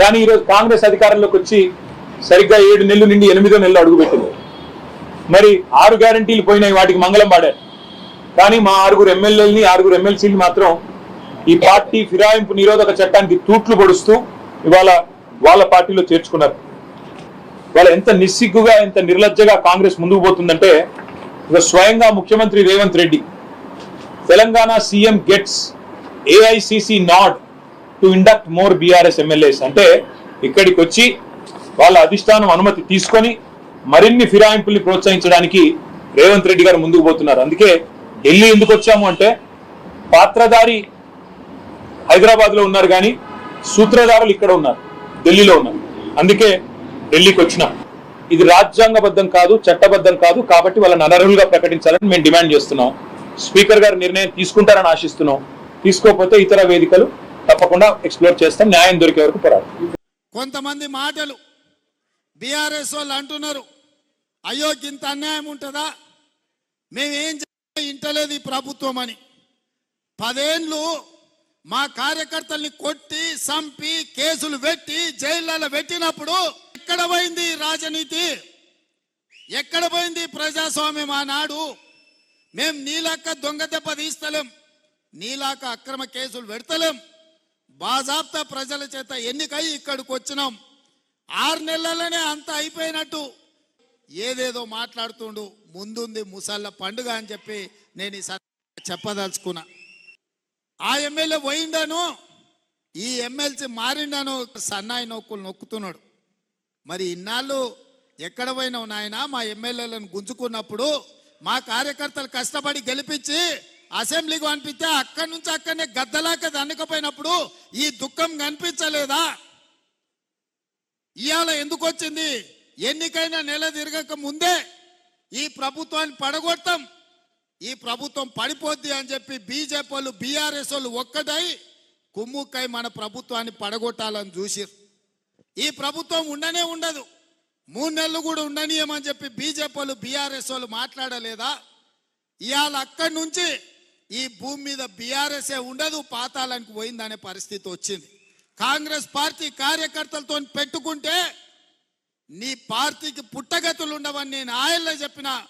కానీ ఈరోజు కాంగ్రెస్ అధికారంలోకి వచ్చి సరిగ్గా ఏడు నెలలు నిండి ఎనిమిదో నెలలు అడుగుపెట్టింది. మరి ఆరు గ్యారంటీలు పోయినాయి వాటికి మంగళం పాడారు కానీ మా ఆరుగురు ఎమ్మెల్యేలని ఆరుగురు ఎమ్మెల్సీలు మాత్రం ఈ పార్టీ ఫిరాయింపు నిరోధక చట్టానికి తూట్లు పొడుస్తూ ఇవాళ వాళ్ళ పార్టీలో చేర్చుకున్నారు. వాళ్ళు ఎంత నిస్సిగ్గుగా ఎంత నిర్లజ్జగా కాంగ్రెస్ ముందుకు పోతుందంటే ఇక స్వయంగా ముఖ్యమంత్రి Revanth Reddy Telangana CM gets AICC not to induct more BRS MLAs అంటే ఇక్కడికి వచ్చి వాళ్ళ అధిష్టానం అనుమతి తీసుకొని మరిన్ని ఫిరాయింపుల్ని ప్రోత్సహించడానికి రేవంత్ రెడ్డి గారు ముందుకు పోతున్నారు. అందుకే ఢిల్లీ ఎందుకు వచ్చాము అంటే పాత్రధారి హైదరాబాద్లో ఉన్నారు కానీ సూత్రధారులు ఇక్కడ ఉన్నారు ఢిల్లీలో ఉన్నారు. అందుకే ఢిల్లీకి వచ్చినాం ఇది రాజ్యాంగబద్ధం కాదు చట్టబద్ధం కాదు కాబట్టి వాళ్ళని అనర్హులుగా ప్రకటించాలని మేము డిమాండ్ చేస్తున్నాం. స్పీకర్ గారు నిర్ణయం తీసుకుంటారని ఆశిస్తున్నాం. తీసుకోకపోతే ఇతర వేదికలు తప్పకుండా ఎక్స్ప్లోర్ చేస్తాం న్యాయం దొరికే వరకు పోరాడు. కొంతమంది మాటలు బీఆర్ఎస్ వాళ్ళు అంటున్నారు అయ్యో ఇంత అన్యాయం ఉంటుందా? మేమేం ఇంటలేదు ఈ ప్రభుత్వం అని. పదేండ్లు మా కార్యకర్తల్ని కొట్టి సంపి కేసులు పెట్టి జైళ్ళలో పెట్టినప్పుడు ఎక్కడ పోయింది రాజనీతి? ఎక్కడ పోయింది ప్రజాస్వామ్యం ఆనాడు? మేం నీలాక దొంగ దెబ్బ తీస్తలేం నీలాక అక్రమ కేసులు పెడతలేం. బాజాబ్తా ప్రజల చేత ఎన్నికై ఇక్కడికి వచ్చినాం. ఆరు నెలలనే అంత అయిపోయినట్టు. ఏదేదో మాట్లాడుతుండు ముందుంది ముసళ్ళ పండుగ అని చెప్పి నేను ఈ చెప్పదలుచుకున్నా. ఆ ఎమ్మెల్యే పోయిండాను ఈ ఎమ్మెల్సీ మారిండాను సన్నాయి నొక్కులు నొక్కుతున్నాడు. మరి ఇన్నాళ్ళు ఎక్కడ పోయినావు నాయన? మా ఎమ్మెల్యేలను గుంజుకున్నప్పుడు మా కార్యకర్తలు కష్టపడి గెలిపించి అసెంబ్లీకి అనిపిస్తే అక్కడి నుంచి అక్కడనే గద్దలాక దండకపోయినప్పుడు ఈ దుఃఖం కనిపించలేదా? ఇవాళ ఎందుకు వచ్చింది? ఎన్నికైన నెల తిరగక ముందే ఈ ప్రభుత్వాన్ని పడగొడతాం. ఈ ప్రభుత్వం పడిపోద్ది అని చెప్పి బీజేపీ వాళ్ళు బీఆర్ఎస్ వాళ్ళు ఒక్కటై కుమ్ముక్కై మన ప్రభుత్వాన్ని పడగొట్టాలని చూసిరు ఈ ప్రభుత్వం ఉండనే ఉండదు. మూడు నెలలు కూడా ఉండనీయమని చెప్పి బీజేపీ వాళ్ళు బీఆర్ఎస్ వాళ్ళు మాట్లాడలేదా? ఇవాళ అక్కడి నుంచి ఈ భూమి మీద బీఆర్ఎస్ఏ ఉండదు పాతాళానికి పోయిందనే పరిస్థితి వచ్చింది. కాంగ్రెస్ పార్టీ కార్యకర్తలతో పెట్టుకుంటే నీ పార్టీకి పుట్టగతులు ఉండవని నేను ఆయల్లో చెప్పిన